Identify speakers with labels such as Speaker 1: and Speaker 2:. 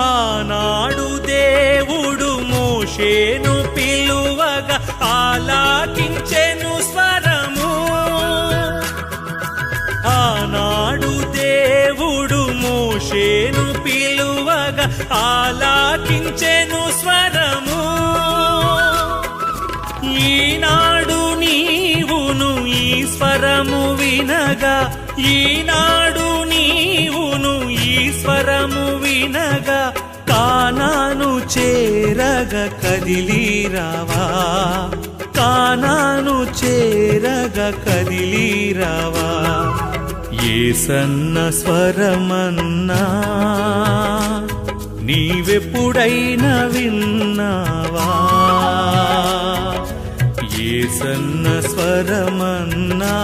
Speaker 1: ఆనాడు దేవుడు మోషేను పిలువగా ఆలాకించెను స్వరము. ఆనాడు దేవుడు మోషేను పిలువగా ఆలాకించెను స్వరము. ఈనాడు నీవును ఈ స్వరము వినగా ఈనాడు స్వరము వినగా కానాను చేరగ కదిలీరావా? కానాను చేరగ కదిలీరావా? ఏ సన్న స్వరమన్నా నీవెప్పుడైనా విన్నావా? ఏ సన్న స్వరమన్నా